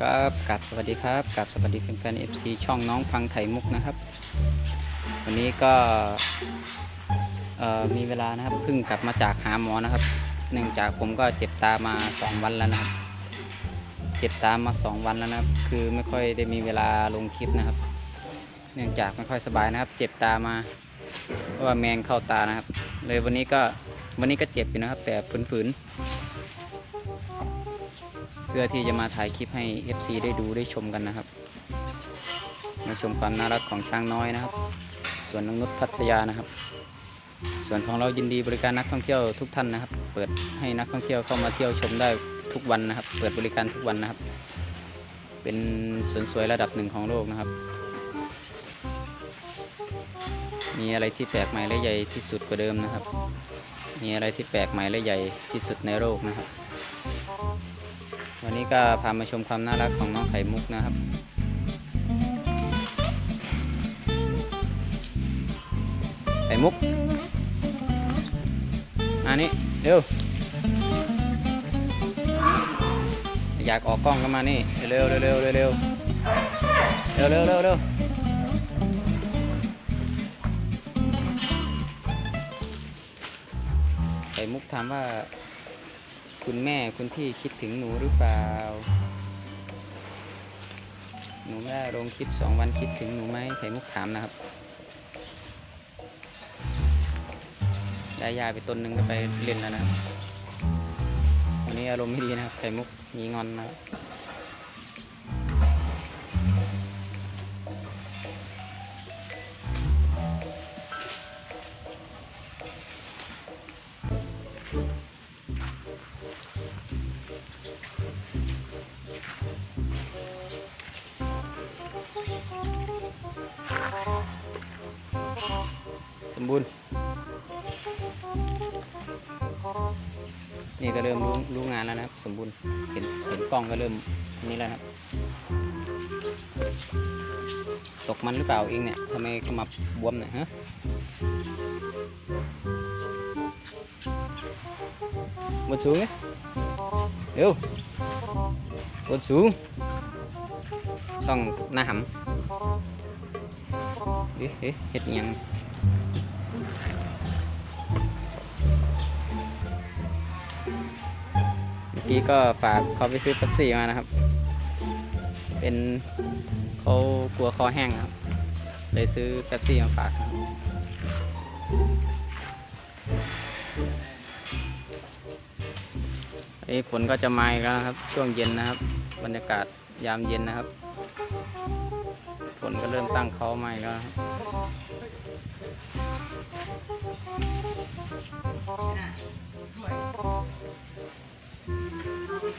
ครับกับสวัสดีครับกับสวัสดีแฟนๆ FC ช่องน้องพังไข่มุกนะครับ วันนี้ก็มีเวลานะครับเพิ่งกลับมาจากหาหมอนะครับ เนื่องจากผมก็เจ็บตามา 2 วันแล้วนะครับ เจ็บตามา 2 วันแล้วนะครับ คือไม่ค่อยได้มีเวลาลงคลิปนะครับ เนื่องจากไม่ค่อยสบายนะครับ เจ็บตามาเพราะว่าแมงเข้าตานะครับ เลยวันนี้ก็วันนี้ก็เจ็บอยู่นะครับ แต่ฝืนๆ เพื่อที่จะมาถ่ายคลิปให้ FC ได้ดูได้ชมกันนะครับ มาชมความน่ารักของช้างน้อยนะครับส่วนนงนุษพัทยานะครับ ส่วนของเรายินดีบริการนักท่องเที่ยวทุกท่านนะครับ เปิดให้นักท่องเที่ยวเข้ามาเที่ยวชมได้ทุกวันนะครับ เปิดบริการทุกวันนะครับ เป็นสวนสวยระดับหนึ่งของโลกนะครับ มีอะไรที่แปลกใหม่และใหญ่ที่สุดกว่าเดิมนะครับ มีอะไรที่แปลกใหม่และใหญ่ที่สุดในโลกนะครับ วันนี้ก็พามาชมความน่ารักของน้องไข่มุกนะครับ ไข่มุกมานี่เร็ว อยากออกกล้องก็มานี่เร็วเร็วเร็วเร็วเร็วเร็วเร็วเร็วเร็วไข่มุกถามว่า คุณแม่คุณพี่คิดถึงหนูหรือเปล่า หนูไม่ได้ลงคลิปสองวันคิดถึงหนูไหมไข่มุกถามนะครับ ได้ยาไปต้นหนึ่งก็ไปเล่นแล้วนะวันนี้อารมณ์ไม่ดีนะครับไข่มุกมีงอนนะครับ บูรณ์ นี่ก็เริ่มรู้รู้งานแล้วนะครับ สมบูรณ์ เห็นเห็นกล้องก็เริ่มนี่แล้วนะครับ ตกมันหรือเปล่าเองเนี่ยทำไมขมับบวมเนี่ยฮะบนสูงเนี่ยเร็วบนสูง ต้องหน้าหำเอ๊ะเอ๊ะเห็ดยัง กี้ก็ฝากเขาไปซื้อเป๊ปซี่มานะครับ เป็นเขากลัวคอแห้งครับ เลยซื้อเป๊ปซี่มาฝากครับไอ้ฝนก็จะมาอีกแล้วครับ ช่วงเย็นนะครับ บรรยากาศยามเย็นนะครับ ฝนก็เริ่มตั้งเขามาอีกแล้วครับ ก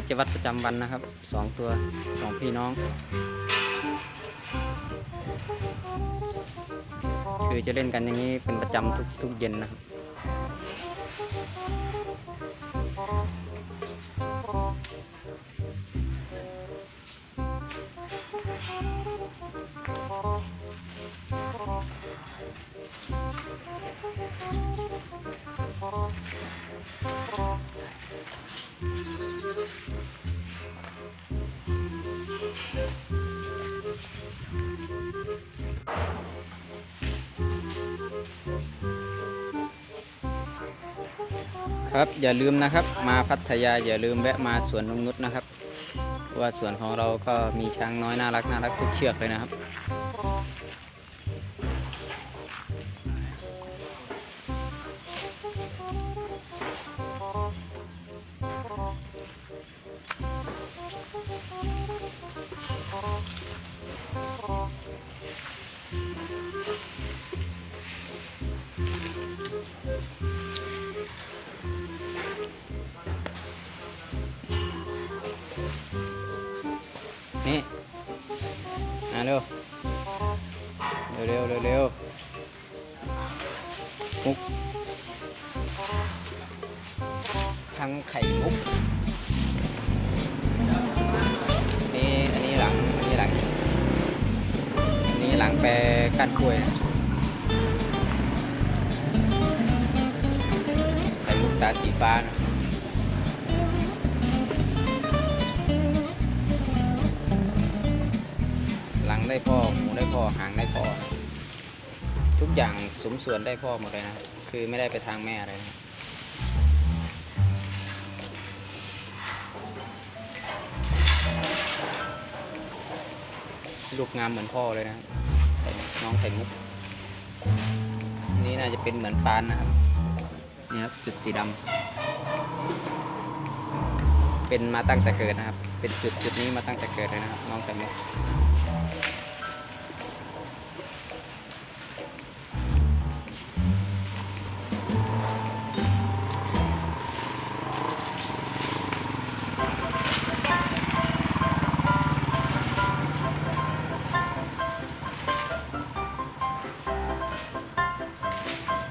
ิจวัตรประจำวันนะครับสองตัวสองพี่น้อง คือจะเล่นกันอย่างนี้เป็นประจำทุกทุกเย็นนะครับ ครับอย่าลืมนะครับ มาพัทยาอย่าลืมแวะมาสวนนงนุษนะครับ ว่าสวนของเราก็มีช้างน้อยน่ารักน่ารักทุกเชือกเลยนะครับ นี่มาเร็วเร็วเร็วเร็วเร็วมุกทั้งไข่มุกนี่อันนี้หลังอันนี้หลังอันนี้หลังแปรก้านกล้วยนะไข่มุกตาสีฟ้านะ ได้พ่อหูได้พ่อหางได้พ่อ ทุกอย่างสมส่วนได้พ่อหมดเลยนะคือไม่ได้ไปทางแม่อะไรนะลูกงามเหมือนพ่อเลยนะน้องไข่มุก นี่น่าจะเป็นเหมือนปานนะครับนี่ครับจุดสีดำเป็นมาตั้งแต่เกิดนะครับ เป็นจุดจุดนี้มาตั้งแต่เกิดเลยนะครับ น้องไข่มุก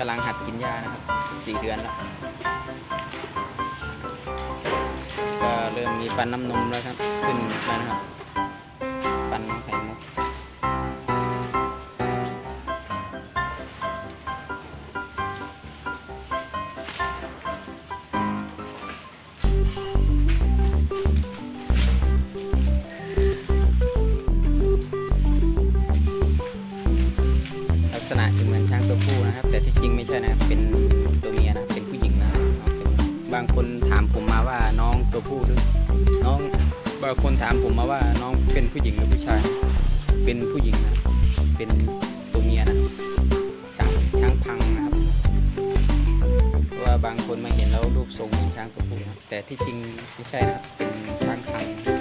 กำลังหัดกินหญ้านะครับสี่เดือนแล้วก็เริ่มมีฟันน้ำนมแล้วครับ ขึ้นแล้วนะครับ ผมมาว่าน้องตัวผู้หรือน้องบางคนถามผมมาว่าน้องเป็นผู้หญิงหรือผู้ชาย เป็นผู้หญิงนะ เป็นตัวเมียนะ ช้างช้างพังนะครับว่าบางคนมาเห็นแล้วรูปทรงเหมือนช้างตัวผู้นะแต่ที่จริงไม่ใช่นะครับ เป็นช้างพัง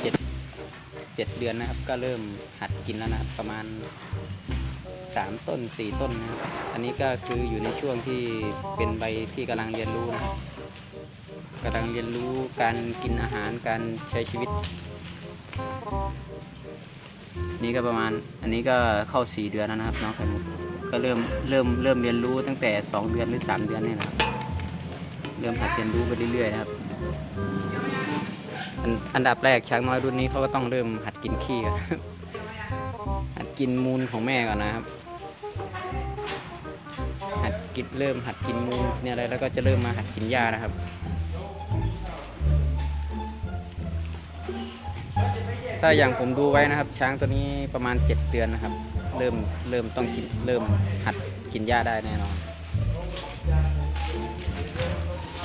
เจ็ดเจ็ดเดือนนะครับ ก็เริ่มหัดกินแล้วนะครับประมาณสามต้นสี่ต้นนะครับอันนี้ก็คืออยู่ในช่วงที่เป็นใบที่กำลังเรียนรู้นะครับกำลังเรียนรู้การกินอาหารการใช้ชีวิต นี่ก็ประมาณอันนี้ก็เข้าสี่เดือนแล้วนะครับน้องไข่มุกก็เริ่มเริ่มเริ่มเรียนรู้ตั้งแต่สองเดือนหรือสามเดือนนี่นะครับ เริ่มหัดเรียนรู้ไปเรื่อยๆนะครับ อันอันดับแรกช้างน้อยรุ่นนี้เขาก็ต้องเริ่มหัดกินขี้ก่อนหัดกินมูลของแม่ก่อนนะครับ หัดกินเริ่มหัดกินมูลเนี่ยอะไรแล้วก็จะเริ่มมาหัดกินหญ้านะครับถ้าอย่างผมดูไว้นะครับ ช้างตัวนี้ประมาณ 7 เดือนนะครับ เริ่มเริ่มต้องกินเริ่มหัดกินหญ้าได้แน่นอน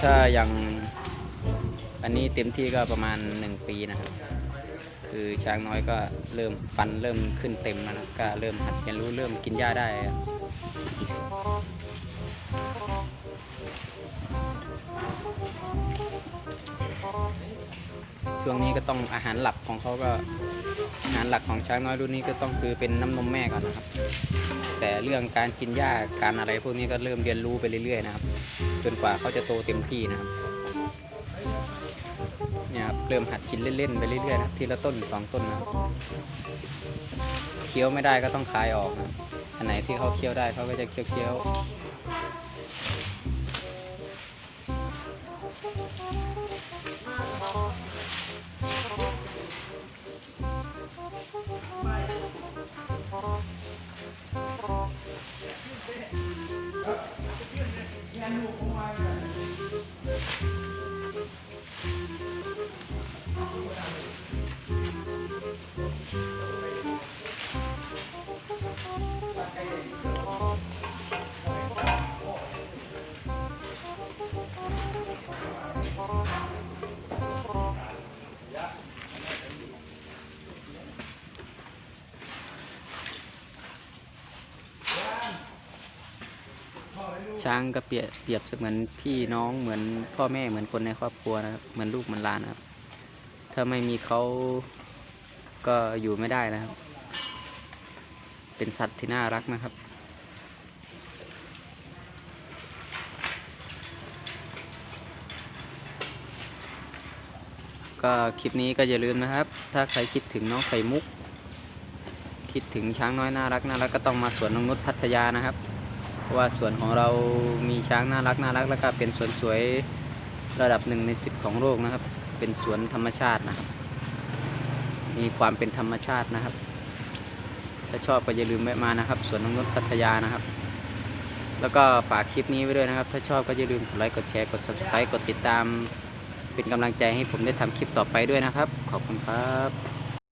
ถ้าอย่าง อันนี้เต็มที่ก็ประมาณ 1 ปีนะครับ คือช้างน้อยก็เริ่มฟันเริ่มขึ้นเต็มแล้วนะก็เริ่มหัดเรียนรู้เริ่มกินหญ้าได้ครับช่วงนี้ก็ต้องอาหารหลักของเขาก็อาหารหลักของช้างน้อยรุ่นนี้ก็ต้องคือเป็นน้ำนมแม่ก่อนนะครับ แต่เรื่องการกินหญ้าการอะไรพวกนี้ก็เริ่มเรียนรู้ไปเรื่อยๆนะครับ จนกว่าเขาจะโตเต็มที่นะครับ เริ่มหัดกินเล่นๆไปเรื่อยๆนะทีละต้นสองต้นนะครับเคี้ยวไม่ได้ก็ต้องคายออกนะอันไหนที่เขาเคี้ยวได้เขาก็จะเคี้ยวๆ ช้างก็เปรียบเปรียบเสมือนพี่น้องเหมือนพ่อแม่เหมือนคนในครอบครัวนะครับเหมือนลูกเหมือนหลานนะครับ ถ้าไม่มีเขาก็อยู่ไม่ได้นะครับ เป็นสัตว์ที่น่ารักนะครับก็คลิปนี้ก็อย่าลืมนะครับ ถ้าใครคิดถึงน้องไข่มุก คิดถึงช้างน้อยน่ารักน่ารักก็ต้องมาสวนนงนุชพัทยานะครับ ว่าสวนของเรามีช้างน่ารักน่ารักแล้วก็เป็นสวนสวยระดับหนึ่งในสิบของโลกนะครับ เป็นสวนธรรมชาตินะครับ มีความเป็นธรรมชาตินะครับ ถ้าชอบก็อย่าลืมแวะมานะครับ สวนนงนุชพัทยานะครับ แล้วก็ฝากคลิปนี้ไว้ด้วยนะครับ ถ้าชอบก็อย่าลืมกดไลค์กดแชร์กด subscribe กดติดตาม เป็นกำลังใจให้ผมได้ทำคลิปต่อไปด้วยนะครับ ขอบคุณครับ